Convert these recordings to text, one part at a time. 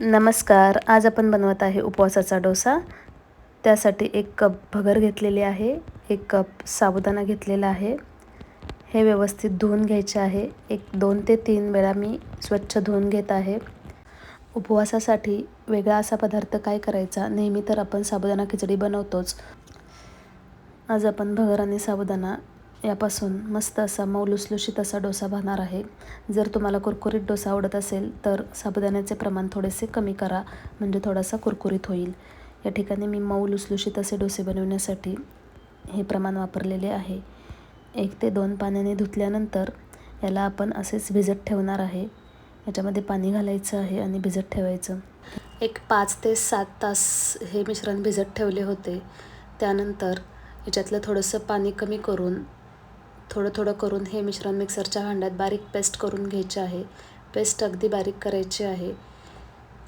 नमस्कार. आज आपण बनवत आहे उपवासाचा डोसा. त्यासाठी एक कप भगर घेतलेली आहे एक कप साबुदाणा घेतलेला आहे. हे व्यवस्थित धुवून घ्यायचे आहे. एक दोन ते तीन वेळा मी स्वच्छ धुवून घेत आहे. उपवासासाठी वेगळा असा पदार्थ काय करायचा? नेहमी तर आपण साबुदाणा खिचडी बनवतोच. आज आपण भगर आणि साबुदाणा यापासून मस्त असा मऊ लुसलुशीत असा डोसा बनणार आहे. जर तुम्हाला कुरकुरीत डोसा आवडत असेल तर साबुदाण्याचे प्रमाण थोडेसे कमी करा म्हणजे थोडासा कुरकुरीत होईल. या ठिकाणी मी मऊ लुसलुशीत असे डोसे बनवण्यासाठी हे प्रमाण वापरलेले आहे. एक ते दोन पाण्याने धुतल्यानंतर याला आपण असेच भिजत ठेवणार आहे. याच्यामध्ये पाणी घालायचं आहे आणि भिजत ठेवायचं. एक पाच ते सात तास हे मिश्रण भिजत ठेवले होते. त्यानंतर याच्यातलं थोडंसं पाणी कमी करून थोडं थोडं करून हे मिश्रण मिक्सरच्या भांड्यात बारीक पेस्ट करून घ्यायचे आहे. पेस्ट अगदी बारीक करायची आहे.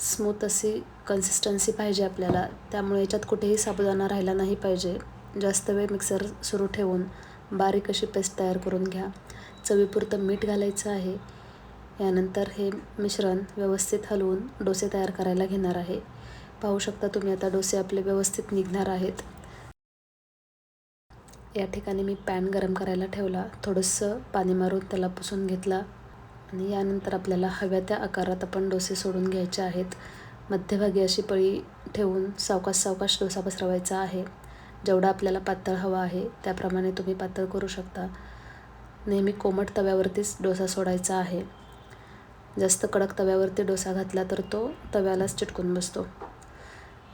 स्मूथ अशी कन्सिस्टन्सी पाहिजे आपल्याला. त्यामुळे याच्यात कुठेही साबुदाणा राहिला नाही पाहिजे. जास्त वेळ मिक्सर सुरू ठेवून बारीक अशी पेस्ट तयार करून घ्या. चवीपुरतं मीठ घालायचं आहे. यानंतर हे मिश्रण व्यवस्थित हलवून डोसे तयार करायला घेणार आहे. पाहू शकता तुम्ही आता डोसे आपले व्यवस्थित निघणार आहेत. या ठिकाणी मी पॅन गरम करायला ठेवला. थोडंसं पाणी मारून त्याला पुसून घेतला आणि यानंतर आपल्याला हव्या त्या आकारात आपण डोसे सोडून घ्यायचे आहेत. मध्यभागी अशी पळी ठेवून सावकाश सावकाश डोसा पसरवायचा आहे. जेवढा आपल्याला पातळ हवा आहे त्याप्रमाणे तुम्ही पातळ करू शकता. नेहमी कोमट तव्यावरतीच डोसा सोडायचा आहे. जास्त कडक तव्यावरती डोसा घातला तर तो तव्यालाच चिटकून बसतो.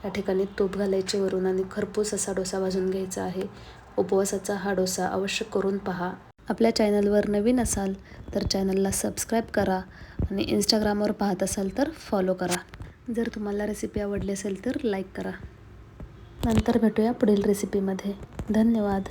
या ठिकाणी तूप घालायचे वरून आणि खरपूस असा डोसा भाजून घ्यायचा आहे. उपवासाचा हा डोसा अवश्य करून पहा. आपल्या चॅनलवर नवीन असाल तर चॅनलला सबस्क्राईब करा आणि इंस्टाग्रामवर पाहत असाल तर फॉलो करा. जर तुम्हाला रेसिपी आवडली असेल तर लाईक करा. नंतर भेटूया पुढील रेसिपीमध्ये. धन्यवाद.